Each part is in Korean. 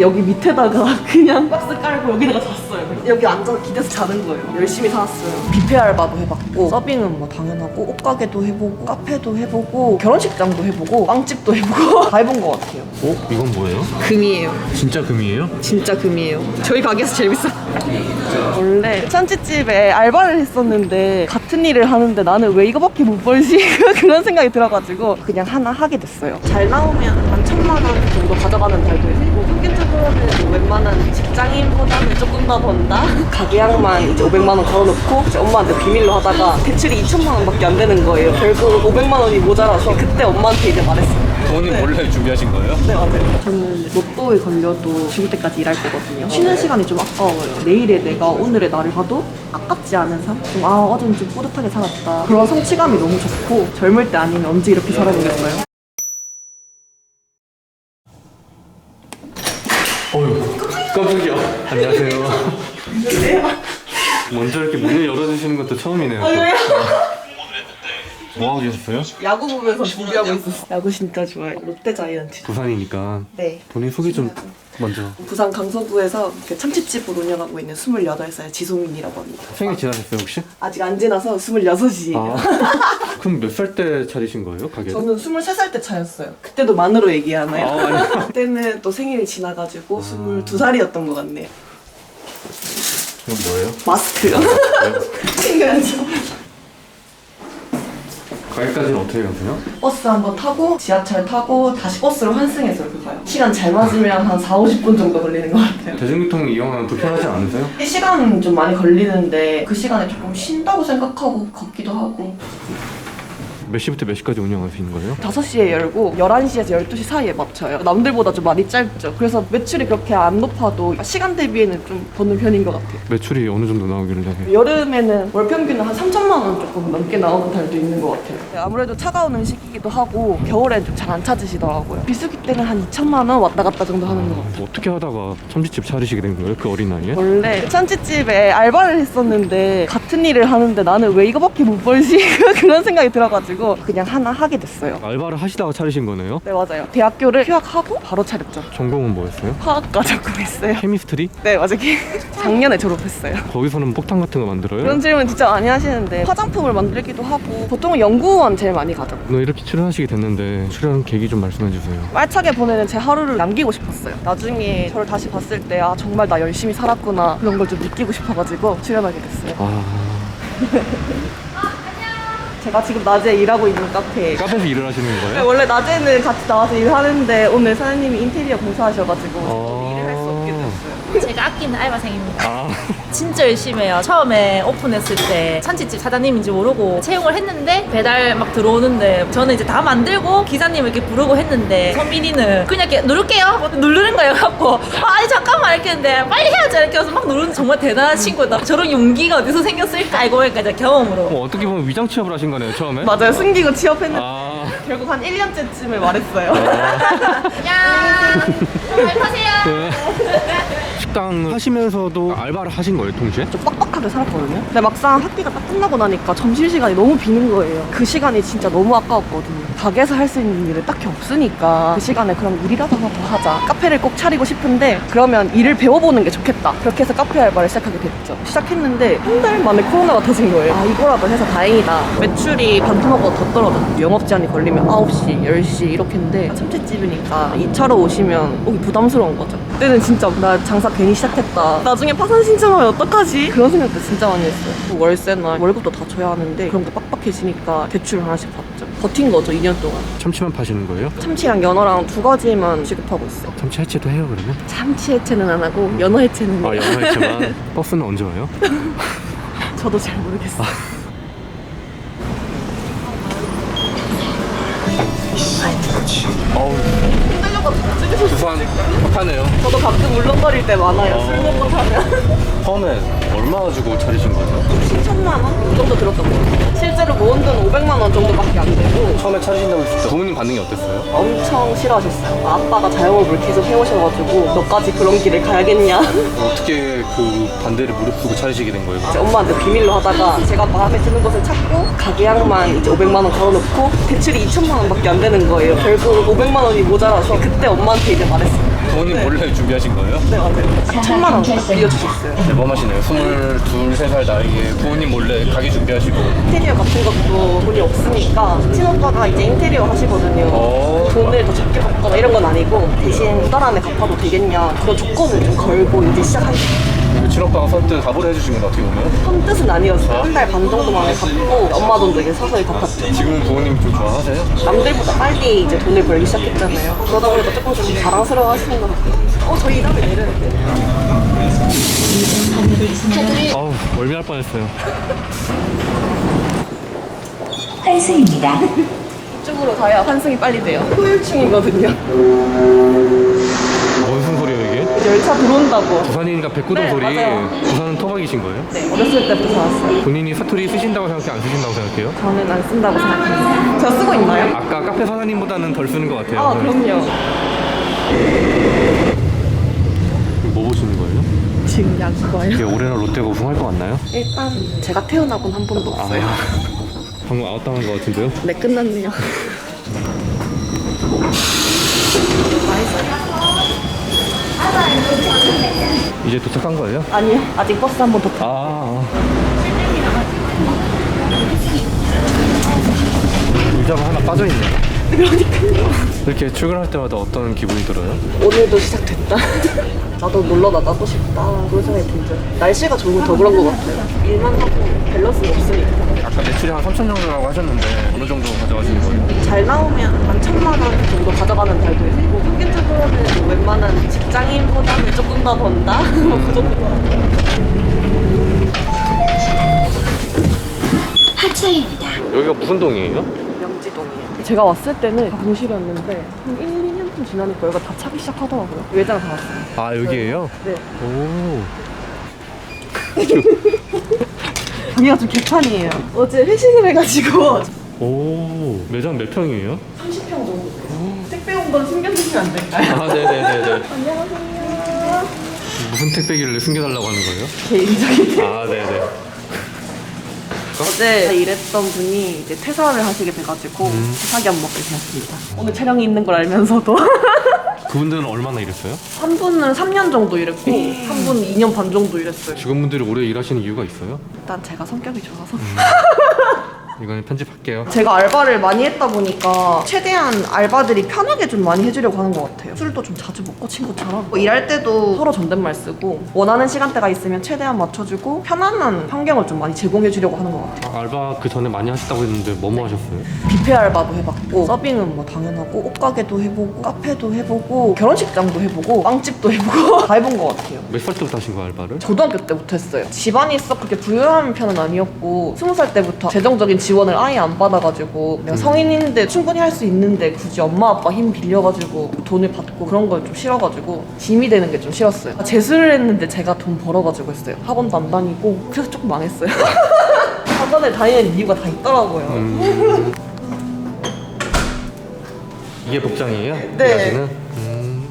여기 밑에다가 그냥 박스 깔고 여기다가 잤어요. 여기 앉아서 기대서 자는 거예요. 열심히 살았어요. 뷔페 알바도 해봤고 서빙은 뭐 당연하고 옷가게도 해보고 카페도 해보고 결혼식장도 해보고 빵집도 해보고 다 해본 것 같아요. 어? 이건 뭐예요? 금이에요. 진짜 금이에요? 진짜 금이에요. 저희 가게에서 제일 비싸. 원래 찬치집에 알바를 했었는데 같은 일을 하는데 나는 왜 이거밖에 못 벌지? 그런 생각이 들어가지고 그냥 하나 하게 됐어요. 잘 나오면 한 천만 원 정도 가져가는 달도 있고 평균적으로는 웬만한 더 번다. 가게약만 이제 500만 원 걸어놓고 이제 엄마한테 비밀로 하다가 대출이 2천만 원밖에 안 되는 거예요. 결국 500만 원이 모자라서 그때 엄마한테 이제 말했어요. 부모님 몰래 준비하신 거예요? 네 맞아요. 저는 로또에 걸려도 죽을 때까지 일할 거거든요. 쉬는 시간이 좀 아까워요. 내일의 내가 오늘의 나를 봐도 아깝지 않은 삶? 좀, 아, 어제는 좀 뿌듯하게 살았다. 그런 성취감이 너무 좋고 젊을 때 아니면 언제 이렇게 살아보겠어요? 어휴 깜짝이야 안녕하세요 먼저 이렇게 문을 열어주시는 것도 처음이네요 뭐 하고 계셨어요? 야구 보면서 준비하고 있었어요. 야구 진짜 좋아해요. 롯데 자이언츠. 부산이니까 네. 본인 소개 좀 먼저 부산 강서구에서 그 참치집을 운영하고 있는 28살 지소민이라고 합니다. 생일 지나셨어요 혹시? 아직 안 지나서 26이에요. 아 그럼 몇 살 때 차리신 거예요 가게를? 저는 23살 때 차였어요. 그때도 만으로 얘기하나요? 아, 아니요. 그때는 또 생일이 지나가지고 22살이었던 것 같네요. 이건 뭐예요? 마스크요. 챙겨야죠. 가게까지는 어떻게 가세요? 버스 한번 타고 지하철 타고 다시 버스로 환승해서 이렇게 가요. 시간 잘 맞으면 한 4, 50분 정도 걸리는 것 같아요. 대중교통 이용하면 불편하지 않으세요? 이 시간은 좀 많이 걸리는데 그 시간에 조금 쉰다고 생각하고 걷기도 하고 몇 시부터 몇 시까지 운영하시는 거예요? 5시에 열고 11시에서 12시 사이에 맞춰요. 남들보다 좀 많이 짧죠. 그래서 매출이 그렇게 안 높아도 시간 대비에는 좀 버는 편인 것 같아요. 매출이 어느 정도 나오길래 여름에는 월 평균은 한 3천만 원 조금 넘게 나오는 달도 있는 것 같아요. 네, 아무래도 차가운 음식이기도 하고 겨울엔 좀 잘 안 찾으시더라고요. 비수기 때는 한 2천만 원 왔다 갔다 정도 하는 것 같아요. 어떻게 하다가 참치집 차리시게 된 거예요? 그 어린 나이에? 원래 참치집에 알바를 했었는데 같은 일을 하는데 나는 왜 이거밖에 못 벌지? 그런 생각이 들어가지고 그냥 하나 하게 됐어요. 알바를 하시다가 차리신 거네요? 네 맞아요. 대학교를 휴학하고 바로 차렸죠. 전공은 뭐였어요? 화학과 전공했어요. 케미스트리? 네 맞아요. 작년에 졸업했어요. 거기서는 폭탄 같은 거 만들어요? 그런 질문 진짜 많이 하시는데 화장품을 만들기도 하고 보통은 연구원 제일 많이 가죠. 오늘 이렇게 출연하시게 됐는데 출연 계기 좀 말씀해 주세요. 알차게 보내는 제 하루를 남기고 싶었어요. 나중에 저를 다시 봤을 때 아 정말 나 열심히 살았구나 그런 걸 좀 느끼고 싶어가지고 출연하게 됐어요. 아 제가 지금 낮에 일하고 있는 카페. 카페에서 일을 하시는 네, 거예요? 원래 낮에는 같이 나와서 일하는데 오늘 사장님이 인테리어 공사하셔가지고 아. 일을 할 수 없게 됐어요. 제가 아끼는 알바생입니다. 아 진짜 열심히 해요. 처음에 오픈했을 때 찬치집 사장님인지 모르고 채용을 했는데 배달 막 들어오는데 저는 이제 다 만들고 기사님을 이렇게 부르고 했는데 선민이는 그냥 이렇게 누를게요 하고 누르는 거예요. 갖고 아, 아니 잠깐만 이렇게 했는데 빨리 해야지 이렇게 해서 막 누르는 정말 대단한 친구다. 저런 용기가 어디서 생겼을까 알고 보니까 이제 경험으로. 뭐 어떻게 보면 위장 취업을 하신 거네요 처음에? 맞아요. 숨기고 취업했는데 아 결국 한 1년째쯤에 말했어요. 야, 잘 타세요. 네. 식당 하시면서도 알바를 하신 거예요 동시에? 좀 빡빡하게 살았거든요. 근데 막상 학기가 딱 끝나고 나니까 점심 시간이 너무 비는 거예요. 그 시간이 진짜 너무 아까웠거든요. 가게에서 할 수 있는 일이 딱히 없으니까 그 시간에 그럼 일이라도 하나 더 하자. 카페를 꼭 차리고 싶은데 그러면 일을 배워보는 게 좋겠다. 그렇게 해서 카페 알바를 시작하게 됐죠. 시작했는데 한 달 만에 코로나가 터진 거예요. 아 이거라도 해서 다행이다. 매출이 반토막보다 더 떨어졌죠. 영업 제한이 걸리면 9시, 10시 이렇게 했는데 참치집이니까 2차로 오시면 오기 부담스러운 거죠. 그때는 진짜 나 장사 괜히 시작했다. 나중에 파산 신청하면 어떡하지? 그런 생각도 진짜 많이 했어요. 또 월세나 월급도 다 줘야 하는데 그런 게 빡빡해지니까 대출 하나씩 받죠. 버틴 거죠, 2년 동안. 참치만 파시는 거예요? 참치랑 연어랑 두 가지만 지급하고 있어요. 참치 해체도 해요 그러면? 참치 해체는 안 하고 연어 해체는 아 해요. 영어 해체만 버스는 언제 와요? 저도 잘 모르겠어요. 어우 부산 핫하네요 저도 가끔 울렁거릴 때 많아요. 술 먹고 타면. 처음에 얼마 주고 차리신 거예요? 7천만 원? 그 정도 들었던 것 같아요. 실제로 모은 돈 500만 원 정도밖에 안 되고 처음에 때 부모님 반응이 어땠어요? 엄청 싫어하셨어요. 아빠가 자영업을 계속 해오셔가지고 너까지 그런 길을 가야겠냐. 어떻게 그 반대를 무릅쓰고 차리시게 된 거예요? 이제 엄마한테 비밀로 하다가 제가 마음에 드는 것을 찾고 가게약만 이제 500만 원 걸어놓고 대출이 2천만 원밖에 안 되는 거예요. 결국 500만 원이 모자라서 그때 엄마한테 이제 말했어요. 부모님 몰래 준비하신 거예요? 네, 맞아요. 천만 원 빌려주셨어요. 대범하시네요. 22, 3살 나이에 부모님 몰래 가게 준비하시고. 인테리어 같은 것도 돈이 없으니까 친오빠가 이제 인테리어 하시거든요. 어. 돈을 더 적게 받거나 이런 건 아니고 대신 두 달 안에 갚아도 되겠냐 그런 조건을 좀 걸고 이제 시작한 그친 오빠가 선뜻 답을 해주신 건 어떻게 보면? 선 뜻은 아니었어요. 한 달 반 정도 만에 갚고 엄마 돈도 이제 서서히 갚았죠. 지금은 부모님 좀 좋아하세요? 남들보다 빨리 이제 돈을 벌기 시작했잖아요. 그러다 보니까 조금 좀 자랑스러워 하시는 것 같아요. 어, 저희 이 다음에 내려는데 아우 멀미할 뻔했어요. 환승입니다. 이쪽으로 가야 환승이 빨리 돼요. 후유증이거든요. 무슨? 열차 들어온다고. 부산이니까 백구동 네, 소리. 맞아요. 부산은 토박이신 거예요? 네, 어렸을 때부터 살았어요. 본인이 사투리 쓰신다고 생각해 안 쓰신다고 생각해요? 저는 안 쓴다고 생각해요. 저 쓰고 있나요? 아까 카페 사장님보다는 덜 쓰는 것 같아요. 아, 그럼요. 뭐 보시는 거예요? 지금 약과요. 이게 올해는 롯데가 우승할 것 같나요? 일단 제가 태어나곤 한 번도 없어요. 아, 방금 아웃당한 것 같은데요? 네, 끝났네요. 이제 도착한 거예요? 아니요, 아직 버스 한 번 더 타요. 아. 의자가 하나 빠져있네요. 그러니까요. 이렇게 출근할 때마다 어떤 기분이 들어요? 오늘도 시작됐다. 나도 놀러 나가고 싶다. 그런 생각이 들죠. 날씨가 좋으면 더 그런 것 같아요. 일만 하고 밸런스가 없으니까. 아까 매출이 한 3천 정도라고 하셨는데 어느 정도 가져가시는 거예요? 잘 나오면 한 천만 원 정도 가져가는 달도 있고 평균적으로는 더 번다? 뭐그 정도. 하차입니다. 여기가 무슨 동이에요? 명지동이에요. 제가 왔을 때는 다 공실이었는데 한 1, 2년쯤 지나니까 여기가 다 차기 시작하더라고요. 외장 다 왔어요. 아 여기에요? 네. 오. 여기가 좀 개판이에요. 어제 회식을 해가지고 오. 매장 몇 평이에요? 30평 정도. 택배 온 건 숨겨주시면 안 될까요? 아 네네네네. 안녕하세요. 무슨 택배기를 숨겨달라고 하는 거예요? 개인적인 아 네네. 어제 일했던 분이 이제 퇴사를 하시게 돼가지고 사기 안 먹게 되었습니다. 오늘 촬영이 있는 걸 알면서도 그분들은 얼마나 일했어요? 한 분은 3년 정도 일했고 한 분은 2년 반 정도 일했어요. 직원분들이 오래 일하시는 이유가 있어요? 일단 제가 성격이 좋아서 이거는 편집할게요. 제가 알바를 많이 했다 보니까 최대한 알바들이 편하게 좀 많이 해주려고 하는 것 같아요. 술도 좀 자주 먹고 친구처럼 뭐 일할 때도 서로 존댓말 쓰고 원하는 시간대가 있으면 최대한 맞춰주고 편안한 환경을 좀 많이 제공해주려고 하는 것 같아요. 알바 그 전에 많이 하셨다고 했는데 뭐뭐 하셨어요? 뷔페 알바도 해봤고 서빙은 뭐 당연하고 옷가게도 해보고 카페도 해보고 결혼식장도 해보고 빵집도 해보고 다 해본 것 같아요. 몇 살 때부터 하신 거예요 알바를? 고등학교 때부터 했어요. 집안이 썩 그렇게 부유한 편은 아니었고 스무 살 때부터 재정적인 지원을 아예 안 받아가지고 내가 성인인데 충분히 할 수 있는데 굳이 엄마 아빠 힘 빌려가지고 돈을 받고 그런 걸 좀 싫어가지고 짐이 되는 게 좀 싫었어요. 재수를 했는데 제가 돈 벌어가지고 했어요. 학원도 안 다니고 그래서 조금 망했어요. 학원을 다니는 이유가 다 있더라고요. 음. 이게 복장이에요? 네. 일하시는? 음.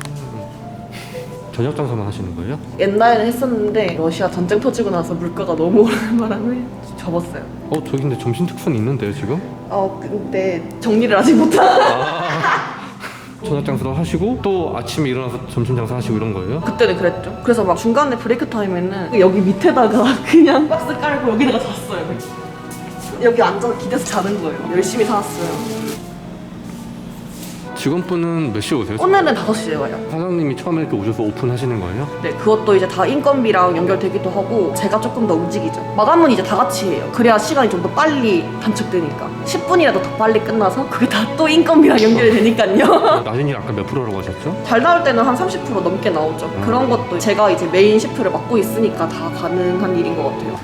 저녁 장사만 하시는 거예요? 옛날에는 했었는데 러시아 전쟁 터지고 나서 물가가 너무 오르는 바람에 접었어요. 어 저기 근데 점심 특선 있는데요 지금? 어 근데 정리를 아직 못하. 아 저녁 장사도 하시고 또 아침에 일어나서 점심 장사 하시고 이런 거예요? 그때는 그랬죠. 그래서 막 중간에 브레이크 타임에는 여기 밑에다가 그냥 박스 깔고 여기다가 잤어요. 여기 앉아서 기대서 자는 거예요. 열심히 살았어요. 직원분은 몇 시에 오세요? 오늘은 5시에 와요. 사장님이 처음에 이렇게 오셔서 오픈하시는 거예요? 네, 그것도 이제 다 인건비랑 연결되기도 하고 제가 조금 더 움직이죠. 마감은 이제 다 같이 해요. 그래야 시간이 좀 더 빨리 단축되니까. 10분이라도 더 빨리 끝나서 그게 다 또 인건비랑 연결이 되니까요. 낮은 일 아까 몇 프로라고 하셨죠? 잘 나올 때는 한 30% 넘게 나오죠. 그런 것도 제가 이제 메인 시프를 맡고 있으니까 다 가능한 일인 것 같아요.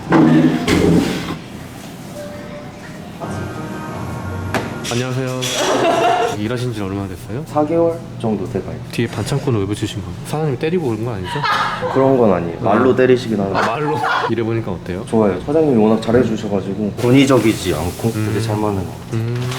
안녕하세요 일하신 지 얼마나 됐어요? 4개월 정도 돼가요. 뒤에 반창고는 왜 붙이신 거예요? 사장님이 때리고 오는 거 아니죠? 그런 건 아니에요. 말로 때리시긴 하는데. 아 말로 일해보니까 어때요? 좋아요. 사장님이 워낙 잘해주셔가지고 권위적이지 않고 되게 잘 맞는 것 같아요. 음...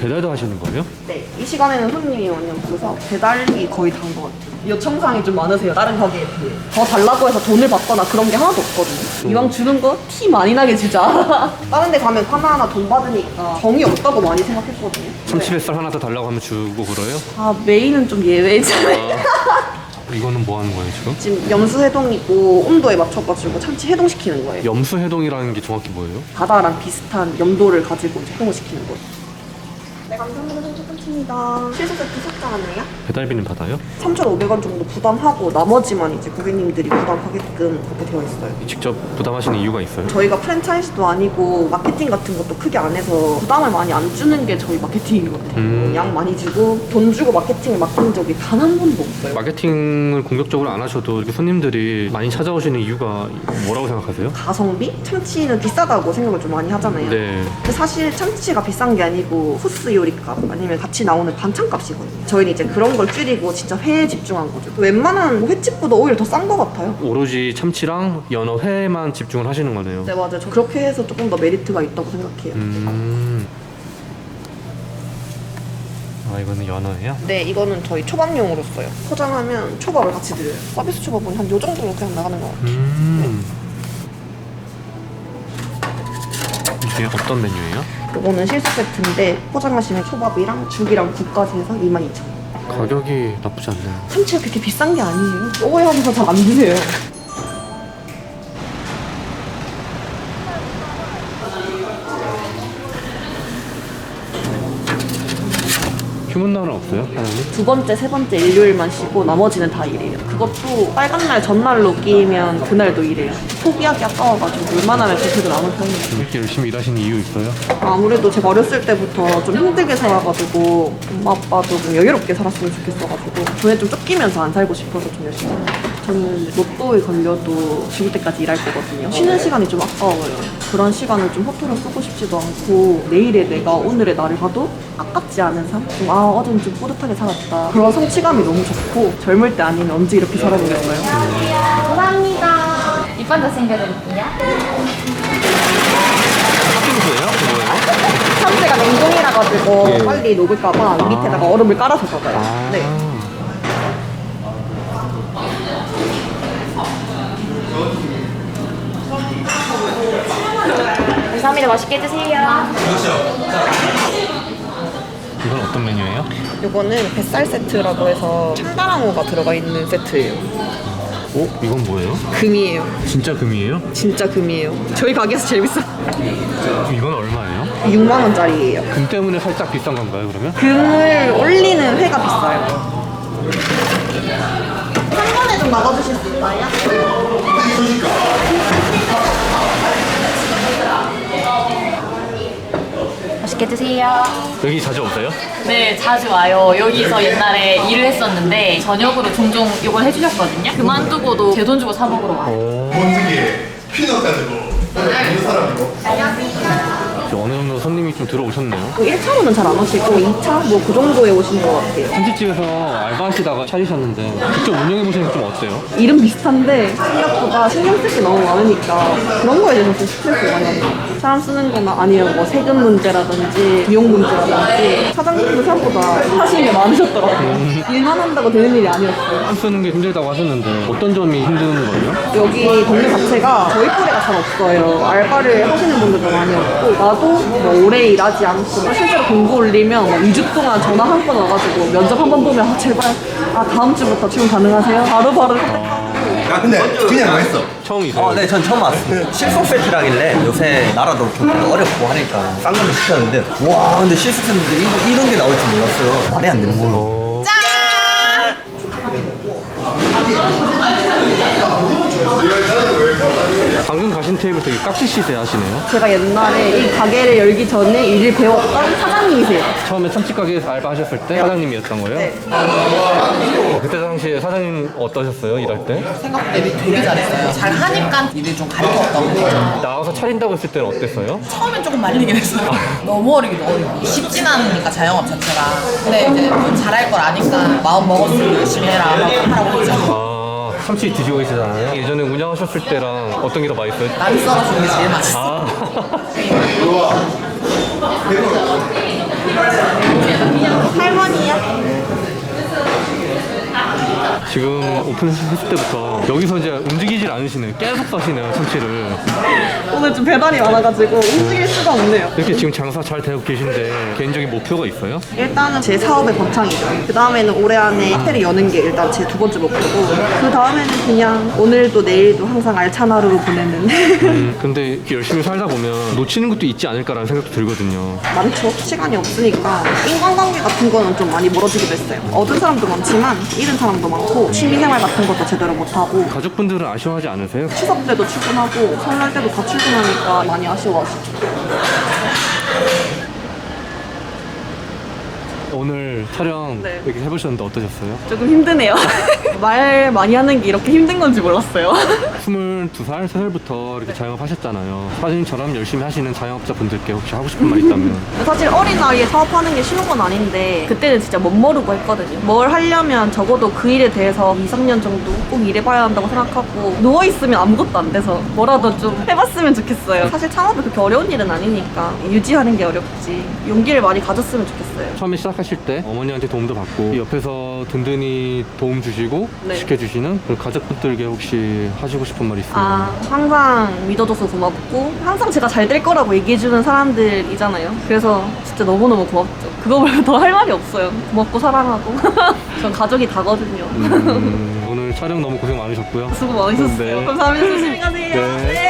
배달도 하시는 거예요? 네, 이 시간에는 손님이 많이 없어서 배달이 거의 다인 것 같아요. 요청사항이 좀 많으세요, 다른 가게에 비해. 더 달라고 해서 돈을 받거나 그런 게 하나도 없거든요. 이왕 주는 거 티 많이 나게 주자. 다른 데 가면 하나하나 돈 받으니까 정이 없다고 많이 생각했거든요. 참치 뱃살 하나 더 달라고 하면 주고 그래요? 아, 메인은 좀 예외잖아요. 이거는 뭐 하는 거예요 지금? 지금 염수 해동이고 온도에 맞춰가지고 참치 해동시키는 거예요. 염수 해동이라는 게 정확히 뭐예요? 바다랑 비슷한 염도를 가지고 이제 해동을 시키는 거예요. 네, 감사합니다. 선택했습니다. 실수 세트 삭제하네요. 배달비는 받아요? 3,500원 정도 부담하고 나머지만 이제 고객님들이 부담하게끔 그렇게 되어 있어요. 직접 부담하시는 이유가 있어요? 저희가 프랜차이즈도 아니고 마케팅 같은 것도 크게 안 해서 부담을 많이 안 주는 게 저희 마케팅인 것 같아요. 음. 양 많이 주고 돈 주고 마케팅을 맡긴 적이 단 한 번도 없어요. 마케팅을 공격적으로 안 하셔도 이렇게 손님들이 많이 찾아오시는 이유가 뭐라고 생각하세요? 가성비? 참치는 비싸다고 생각을 좀 많이 하잖아요. 네. 근데 사실 참치가 비싼 게 아니고 코스 요리값 아니면 같이 나오는 반찬값이거든요. 저희는 이제 그런 걸 줄이고 진짜 회에 집중한 거죠. 웬만한 뭐 횟집보다 오히려 더 싼 것 같아요. 오로지 참치랑 연어 회만 집중을 하시는 거네요. 네 맞아요. 저 그렇게 해서 조금 더 메리트가 있다고 생각해요. 음. 아 이거는 연어예요? 네, 이거는 저희 초밥용으로 써요. 포장하면 초밥을 같이 드려요. 서비스 초밥은 한 요 정도로 그냥 나가는 것 같아요. 음. 이게 어떤 메뉴예요? 이거는 실수 세트인데 포장하시면 초밥이랑 죽이랑 국까지 해서 22,000원. 가격이 나쁘지 않네요. 참치가 그렇게 비싼 게 아니에요. 오해하면서 잘 안 드세요. 휴문 날은 없어요, 사장님? 두 번째, 세 번째 일요일만 쉬고 나머지는 다 일해요. 그것도 빨간 날 전날로 끼면 그날도 일해요. 포기하기 아까워가지고 웬만하면 그렇게도 나오는 편이에요. 이렇게 열심히 일하시는 이유 있어요? 아무래도 제가 어렸을 때부터 좀 힘들게 살아가지고 엄마 아빠도 좀 여유롭게 살았으면 좋겠어가지고 돈에 좀 쫓기면서 안 살고 싶어서 좀 열심히 해요. 저는 로또에 걸려도 죽을 때까지 일할 거거든요. 쉬는 시간이 좀 아까워요. 그런 시간을 좀 허투루 쓰고 싶지도 않고 내일의 내가 오늘의 나를 봐도 아깝지 않은 삶? 좀, 아 어제는 좀 뿌듯하게 살았다. 그런 성취감이 너무 좋고 젊을 때 아니면 언제 이렇게 살아보겠어요. 감사합니다. 입반자 챙겨드릴게요. 팥빙수예요? 뭐예요? 참새가 냉동이라 가지고 예. 빨리 녹을까봐 밑에다가 얼음을 깔아서 먹어요. 아. 네. 감사합니다. 맛있게 드세요. 이건 어떤 메뉴예요? 이거는 뱃살 세트라고 해서 참다랑어가 들어가 있는 세트예요. 오, 이건 뭐예요? 금이에요. 진짜 금이에요? 진짜 금이에요. 저희 가게에서 제일 비싸. 이건 얼마예요? 6만 원짜리예요. 금 때문에 살짝 비싼 건가요, 그러면? 금을 올리는 회가 비싸요. 한 번에 좀 나가주실 수 있나요? 맛있게 드세요. 여기 자주 오세요? 네, 자주 와요. 여기서 옛날에 일을 했었는데 저녁으로 종종 이걸 해주셨거든요. 그만두고도 제 돈 주고 사 먹으러 와요. 먹는 게 피넛 가지고 있는 사람이고 이제 어느 정도 손님이 좀 들어오셨네요. 1차로는 잘 안 오시고 2차 뭐 그 정도에 오시는 것 같아요. 참치집에서 알바하시다가 차리셨는데 직접 운영해 보시니까 좀 어때요? 이름 비슷한데 생각보다 신경 쓸 게 너무 많으니까 그런 거에 대해서 좀 스트레스 많이 받아요. 사람 쓰는 거나 아니면 뭐 세금 문제라든지 비용 문제라든지 사장님도 생각보다 하시는 게 많으셨더라고요. 일만 한다고 되는 일이 아니었어요. 안 쓰는 게 힘들다고 하셨는데 어떤 점이 힘든 거예요? 여기 동네 자체가 저희 또래가 잘 없어요. 알바를 하시는 분들도 많이 없고 나도 뭐 오래 일하지 않고 실제로 공고 올리면 뭐 2주 동안 전화 한 번 와가지고 면접 한 번 보면 아 제발 아 다음 주부터 출근 가능하세요? 바로바로 야 근데 그냥 뭐 했어 처음이세요? 어, 네, 전 처음 왔어요. 실속 세트라길래 요새 나라도 좀 어렵고 하니까 싼 걸로 시켰는데, 와, 근데 실속 세트인데 이런, 이런 게 나올 줄 몰랐어요. 말이 안 되는 걸로. 방금 가신 테이블 되게 깍지시대 하시네요. 제가 옛날에 이 가게를 열기 전에 일을 배웠던 사장님이세요. 처음에 참치 가게에서 알바하셨을 때 사장님이었던 거예요? 네. 어, 그때 당시에 사장님 어떠셨어요? 일할 때? 생각 대비 되게 잘했어요. 잘 하니까 일을 좀 가르쳤던 거죠. 나와서 차린다고 했을 때는 어땠어요? 처음엔 조금 말리긴 했어요. 너무 어리기도 어리고 쉽진 않으니까 자영업 자체가. 근데 이제 뭐 잘할 걸 아니까 마음 먹었으면 열심히 해라 하라고 했죠. 아, 참치 드시고 계시잖아요. 예전에 운영하셨을 때랑 어떤 게 더 맛있어요? 남이 게 제일 맛있어. 아. 할머니요? 지금 오픈했을 때부터 여기서 이제 움직이질 않으시네요. 계속 사시네요, 참치를. 오늘 좀 배달이 많아가지고 움직일 수가 없네요. 이렇게 지금 장사 잘 되고 계신데 개인적인 목표가 있어요? 일단은 제 사업의 번창이죠. 그 다음에는 올해 안에 카페를 여는 게 일단 제 두 번째 목표고, 그 다음에는 그냥 오늘도 내일도 항상 알찬 하루를 보내는. 음, 근데 이렇게 열심히 살다 보면 놓치는 것도 있지 않을까라는 생각도 들거든요. 많죠. 시간이 없으니까 인간관계 같은 거는 좀 많이 멀어지기도 했어요. 얻은 사람도 많지만 잃은 사람도 많고 취미생활 같은 것도 제대로 못하고 가족분들은 아쉬워하지 않으세요? 추석 때도 출근하고 설날 때도 다 출근하니까 많이 아쉬워하시죠. 오늘 촬영 네. 이렇게 해보셨는데 어떠셨어요? 조금 힘드네요. 말 많이 하는 게 이렇게 힘든 건지 몰랐어요. 22살, 3살부터 이렇게 자영업 하셨잖아요. 사장님처럼 열심히 하시는 자영업자분들께 혹시 하고 싶은 말 있다면 사실 어린 나이에 사업하는 게 쉬운 건 아닌데 그때는 진짜 못 모르고 했거든요. 뭘 하려면 적어도 그 일에 대해서 2, 3년 정도 꼭 일해봐야 한다고 생각하고 누워있으면 아무것도 안 돼서 뭐라도 좀 해봤으면 좋겠어요. 사실 창업이 그렇게 어려운 일은 아니니까 유지하는 게 어렵지. 용기를 많이 가졌으면 좋겠어요. 처음에 시작하실 때 어머니한테 도움도 받고 옆에서 든든히 도움 주시고 네. 지켜주시는 그 가족분들께 혹시 하시고 싶은 말 있으면 아, 항상 믿어줘서 고맙고, 항상 제가 잘 될 거라고 얘기해주는 사람들이잖아요. 그래서 진짜 너무너무 고맙죠. 그거보다 더 할 말이 없어요. 고맙고 사랑하고. 전 가족이 다거든요. 음, 오늘 촬영 너무 고생 많으셨고요. 수고 많으셨어요. 네. 감사합니다. 조심히 가세요. 네. 네.